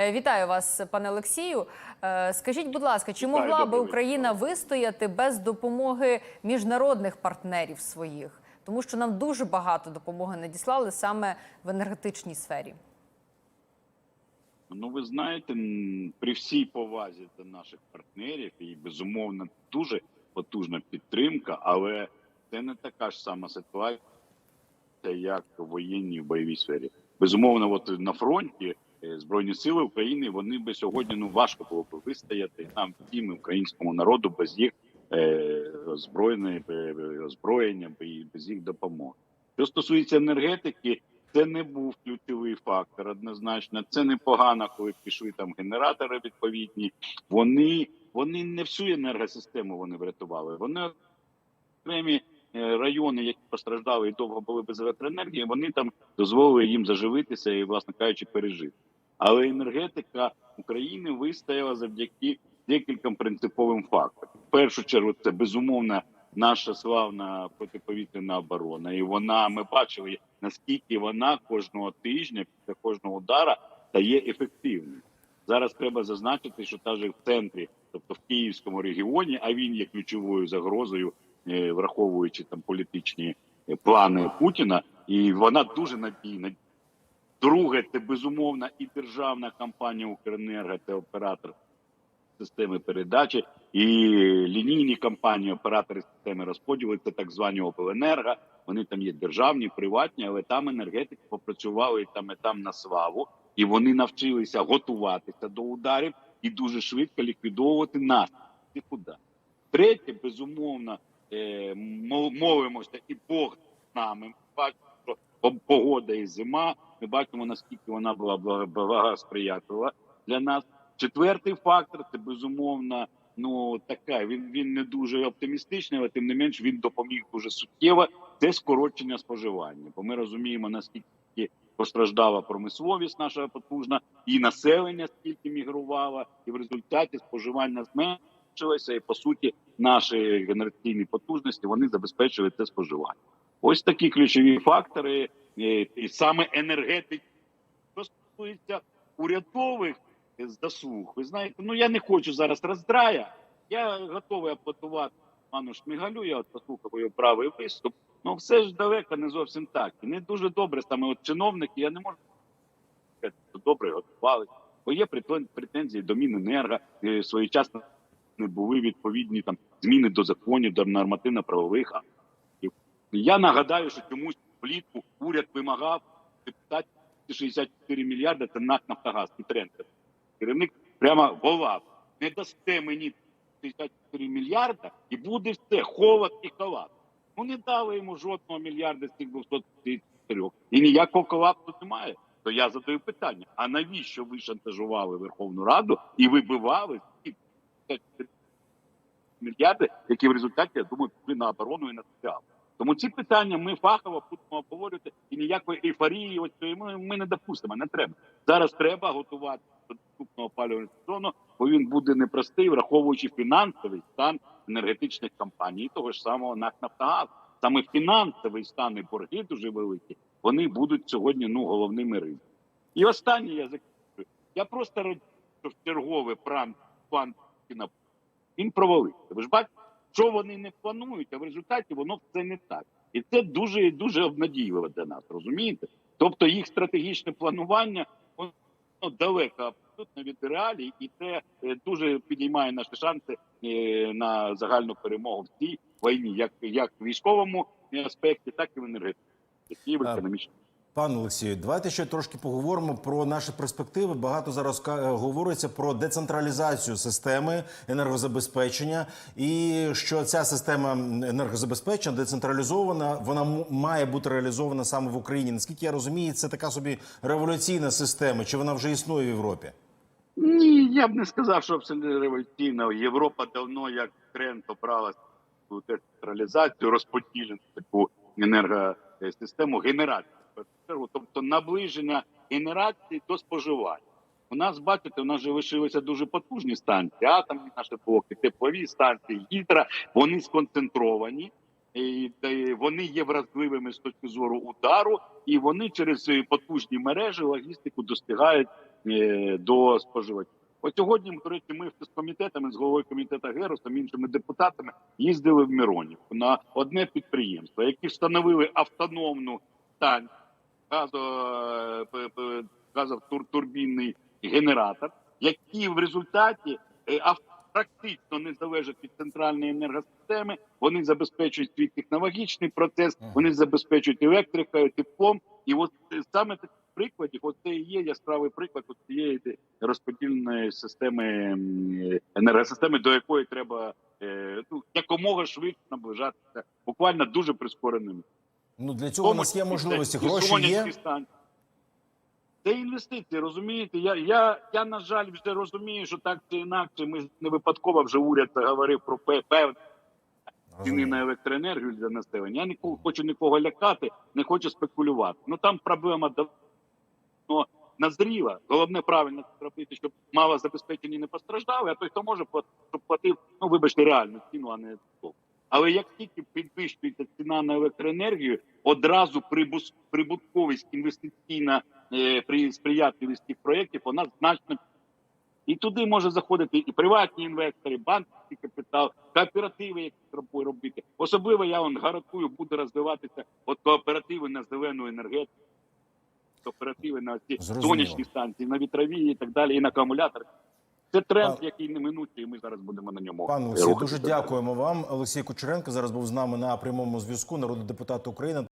Е, Вітаю вас, пане Олексію. Е, Скажіть, будь ласка, чи Вітаю, могла би Україна вистояти без допомоги міжнародних партнерів своїх? Тому що нам дуже багато допомоги надіслали саме в енергетичній сфері. Ну, ви знаєте, при всій повазі до наших партнерів і безумовно дуже потужна підтримка, але це не така ж сама ситуація, як в воєнній в бойовій сфері. Безумовно, от на фронті збройні сили України вони би сьогодні ну важко було б вистояти нам всім українському народу без їх е, озброєної е, озброєння без їх допомоги. Що стосується енергетики, це не був ключовий фактор. Однозначно, це непогано, коли пішли там генератори відповідні. Вони вони не всю енергосистему вони врятували. Вони окремі е, райони, які постраждали і довго були без електроенергії, вони там дозволили їм заживитися і, власне кажучи, пережити. Але енергетика України вистояла завдяки декільком принциповим факторам. В першу чергу, це безумовно наша славна протиповітряна оборона, і вона ми бачили наскільки вона кожного тижня після кожного удара стає ефективною. Зараз треба зазначити, що та же в центрі, тобто в Київському регіоні, а він є ключовою загрозою, е, враховуючи там політичні е, плани Путіна, і вона дуже надійна. Друге, це безумовно і державна компанія Укренерго, це оператор системи передачі, і лінійні компанії, оператори системи розподілу, це так звані обленерго. Вони там є державні, приватні, але там енергетики попрацювали і там і там на славу, і вони навчилися готуватися до ударів і дуже швидко ліквідовувати наслідки ударів. Третє, безумовно, е, молимося, і Бог з нами. Погода і зима. Ми бачимо, наскільки вона була благосприятлива для нас. Четвертий фактор це безумовно. Ну така він він не дуже оптимістичний, але тим не менш він допоміг дуже суттєво. Це скорочення споживання. Бо ми розуміємо наскільки постраждала промисловість наша потужна, і населення скільки мігрувало, і в результаті споживання зменшилося. І по суті, наші генераційні потужності вони забезпечили це споживання. Ось такі ключові фактори, е, і саме енергетики. Що стосується урядових заслуг, ви знаєте, ну я не хочу зараз роздрая. Я готовий аплодувати пану Шмигалю. Я от послухав його правий виступ. Ну все ж далеко не зовсім так. І не дуже добре саме от чиновники. Я не можу сказати, добре готували. Бо є претен- претензії до Міненерго, е, своєчасно не були відповідні там зміни до законів, до нормативно-правових. Я нагадаю, що чомусь влітку уряд вимагав депутатів 64 мільярди. Це НАК Нафтогаз і тренд. Керівник прямо волав. Не дасте мені 64 мільярда, і буде все холод і колапс. Ну не дали йому жодного мільярда з цих 234. І ніякого колапсу немає. То я задаю питання: а навіщо ви шантажували Верховну Раду і вибивали ці 64 мільярди, які в результаті, я думаю, пішли на оборону і на соціал. Тому ці питання ми фахово будемо обговорювати і ніякої ейфорії. Ось ми, ми не допустимо. Не треба зараз. Треба готувати до наступного опалювального сезону, бо він буде непростий, враховуючи фінансовий стан енергетичних компаній, того ж самого НАК «Нафтогаз». Саме фінансовий стан і борги дуже великі. Вони будуть сьогодні ну головними ринками. І останнє я закінчую. Я просто радію, що в чергове план план він провалився. Ви ж бачите, що вони не планують, а в результаті воно все не так. І це дуже дуже обнадійливо для нас, розумієте? Тобто їх стратегічне планування воно далеко абсолютно від реалій, і це е, дуже підіймає наші шанси е, на загальну перемогу в цій війні, як, як в військовому аспекті, так і в енергетиці, і в економічному. Пане Олексію, давайте ще трошки поговоримо про наші перспективи. Багато зараз е, говориться про децентралізацію системи енергозабезпечення, і що ця система енергозабезпечення децентралізована, вона має бути реалізована саме в Україні. Наскільки я розумію, це така собі революційна система, чи вона вже існує в Європі? Ні, я б не сказав, що абсолютно революційно. Європа давно як тренд обрала цю децентралізацію, розподілену таку енергосистему генерації. Першу. Тобто наближення генерації до споживання. У нас, бачите, у нас же лишилися дуже потужні станції, атомні наші блоки, теплові станції, гідра, вони сконцентровані. І вони є вразливими з точки зору удару, і вони через е, потужні мережі логістику достигають е, до споживачів. От сьогодні, до речі, ми з комітетами, з головою комітету Герусом, іншими депутатами їздили в Миронівку на одне підприємство, які встановили автономну станцію газо, е, газотурбінний генератор, які в результаті е, практично не залежать від центральної енергосистеми. Вони забезпечують свій технологічний процес, вони забезпечують електрикою, теплом. І от е, саме таких прикладів, от це і є яскравий приклад от цієї розподільної системи енергосистеми, до якої треба ну якомога швидше наближатися, буквально дуже прискореним. Ну для цього у нас є можливості. Гроші є. Це інвестиції, розумієте? Я, я, я, на жаль, вже розумію, що так чи інакше, ми не випадково вже уряд говорив про певні ціни на електроенергію для населення. Я не хочу нікого лякати, не хочу спекулювати. Ну там проблема давно назріла. Головне правильно зробити, щоб мало забезпечені не постраждали, а той, хто може, щоб платив, ну вибачте, реальну ціну, а не то. Але як тільки підвищується ціна на електроенергію, одразу прибутковість інвестиційна е, при сприятливість цих проєктів, вона значно і туди може заходити і приватні інвестори, банківський капітал, кооперативи, які треба робити. Особливо я вам гарантую, буде розвиватися от кооперативи на зелену енергетику, кооперативи на ці сонячні станції, на вітрові і так далі, і на акумулятори. Це тренд, Пан- який неминучий, і ми зараз будемо на ньому. Пане Олексій, дуже дякуємо вам. Олексій Кучеренко зараз був з нами на прямому зв'язку. Народний депутат України.